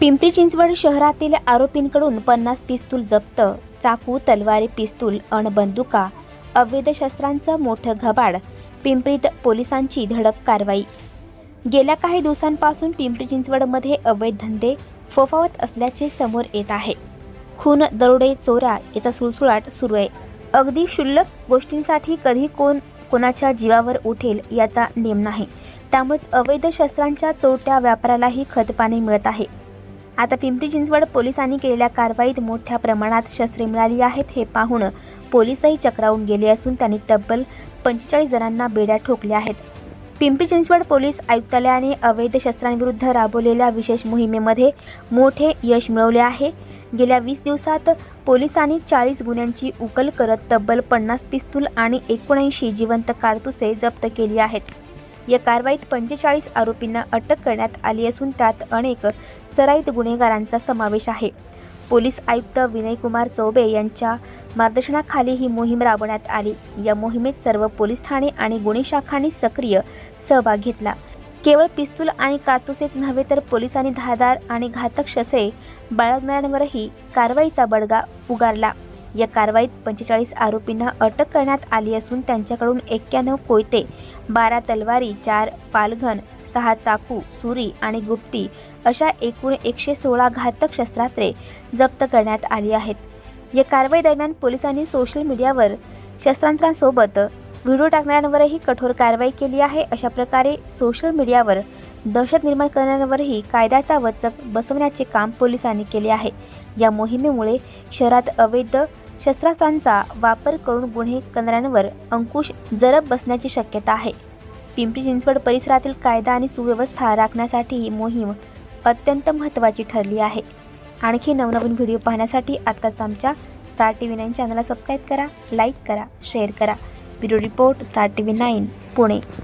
पिंपरी चिंचवड शहरातील आरोपींकडून पन्नास पिस्तूल जप्त चाकू तलवारी पिस्तूल अण बंदुका अवैध शस्त्रांचं मोठं घबाड पिंपरीत पोलिसांची धडक कारवाई. गेल्या काही दिवसांपासून पिंपरी चिंचवडमध्ये अवैध धंदे फोफावत असल्याचे समोर येत आहे. खून दरोडे चोरा याचा सुळसुळाट सुरू आहे. अगदी क्षुल्लक गोष्टींसाठी कधी कोण कोणाच्या जीवावर उठेल याचा नेम नाही. त्यामुळेच अवैध शस्त्रांच्या चोरट्या व्यापारालाही खतपाणी मिळत आहे. आता पिंपरी चिंचवड पोलिसांनी केलेल्या कारवाईत मोठ्या प्रमाणात शस्त्रे मिळाली आहेत हे पाहून पोलिसही चक्रावून गेले असून त्यांनी तब्बल पंचेचाळीस जणांना बेड्या ठोकल्या आहेत. पिंपरी चिंचवड पोलीस आयुक्तालयाने अवैध शस्त्रांविरुद्ध राबवलेल्या विशेष मोहिमेमध्ये मोठे यश मिळवले आहे. गेल्या वीस दिवसात पोलिसांनी चाळीस गुन्ह्यांची उकल करत तब्बल पन्नास पिस्तूल आणि एकोणऐंशी जिवंत कारतुसे जप्त केली आहेत. या कारवाईत पंचेचाळीस आरोपींना अटक करण्यात आली असून त्यात अनेक सराईत गुन्हेगारांचा समावेश आहे. पोलीस आयुक्त विनयकुमार चौबे यांच्या मार्गदर्शनाखाली ही मोहीम राबवण्यात आली. या मोहिमेत सर्व पोलीस ठाणे आणि गुन्हे शाखांनी सक्रिय सहभाग घेतला. केवळ पिस्तूल आणि कातुसेच नव्हे तर पोलिसांनी धारदार आणि घातक शस्त्रे बाळगणाऱ्यांवरही कारवाईचा बडगा उगारला. या कारवाईत पंचेचाळीस आरोपींना अटक करण्यात आली असून त्यांच्याकडून एक्क्याण्णव कोयते बारा तलवारी चार पालघन सहा चाकू सुरी आणि गुप्ती अशा एकूण एकशे सोळा घातक शस्त्रास्त्रे जप्त करण्यात आली आहेत. या कारवाई दरम्यान पोलिसांनी सोशल मीडियावर शस्त्रास्त्रांसोबत व्हिडिओ टाकणाऱ्यांवरही कठोर कारवाई केली आहे. अशा प्रकारे सोशल मीडियावर दहशत निर्माण करणाऱ्यांवरही कायद्याचा वचक बसवण्याचे काम पोलिसांनी केले आहे. या मोहिमेमुळे शहरात अवैध शस्त्रास्त्रांचा वापर करून गुन्हे करणाऱ्यांवर अंकुश जरब बसण्याची शक्यता आहे. पिंपरी चिंचवड परिसरातील कायदा आणि सुव्यवस्था राखण्यासाठी ही मोहीम अत्यंत महत्त्वाची ठरली आहे. आणखी नवनवीन व्हिडिओ पाहण्यासाठी आत्ताच आमच्या स्टार टी व्ही नाईन चॅनलला सबस्क्राईब करा लाईक करा शेअर करा. Bureau report star T V nine Pune.